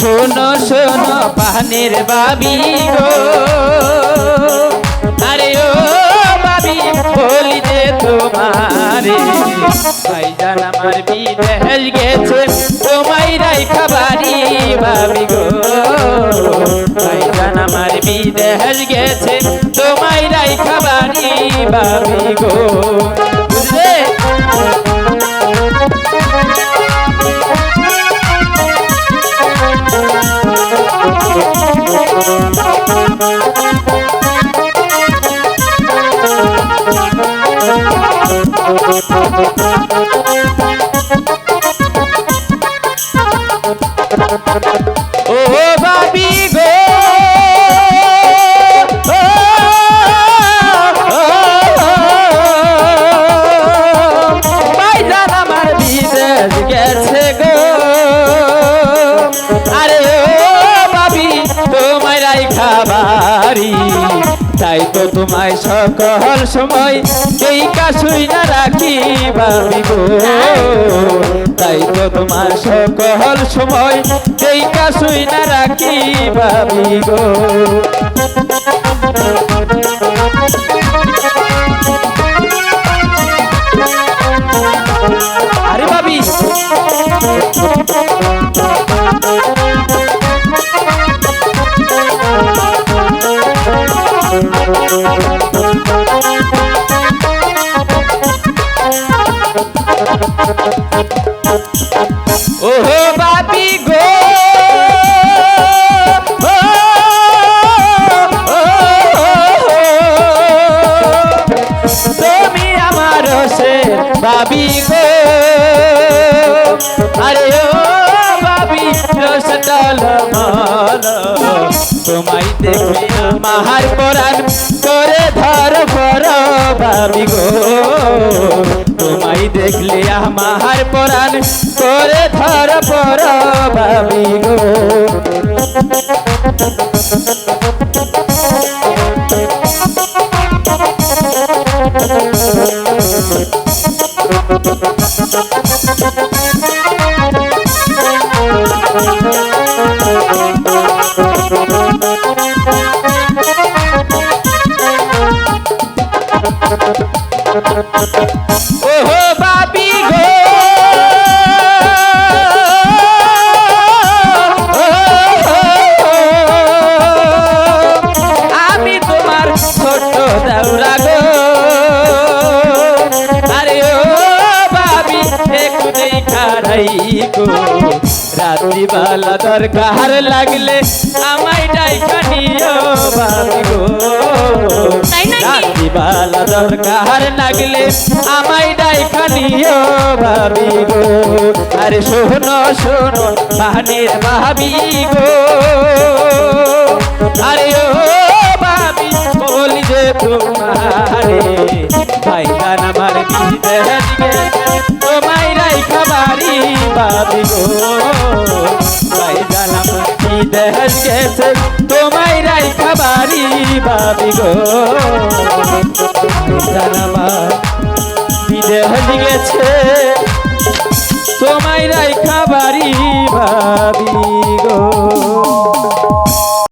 শোনো শোনো পানের বাবি গো। আরে ও বাবি বলি তোমারে ভাইজান আমার বিদেশ গেছে, তোমায় রাই খাবারি ভাবি গো। ভাইজান আমার বিদেশ গেছে, তোমায় রাই খাবারি ভাবি গো। তাই তো তোমায় সকল সময় এই কাশুই না রাখি গো। তাই তো তোমার সকল সময় এই কাশুই না রাখি গো। আরে বাবি ওহো বাবি গো তুমি আমার সে বাবি গো। তোমায় দেখে মাহার পরাণ করে ধর পর গো। তোমায় দেখলে আমার পরাণ করে ধর পর গো। ওহো বাবি গো। আমি তোমার ছোট দাউরা গো। আরে ও বাবি, একটু দেখারাই গো। রাত্রিবেলা দরকার লাগলে আমায় ডাইকা নিও বাবি? রাত্রিবেলা দরকার লাগলে আমায় ডাইকা নিও ভাবি গো আরে শোনো শোনো বাহানের ভাবি গো আরে ও ভাবি বলি যে তোমারে ভাইজান আমার গেছে তোমায় রাইখা বাড়ি ভাবি গো ভাইজান বিদেশ গেছে তোমায় রাই খাবারি ভাবি গো। ভাইজান বিদেহ গেছে তোমায় রাই খাবারি ভাবি গো।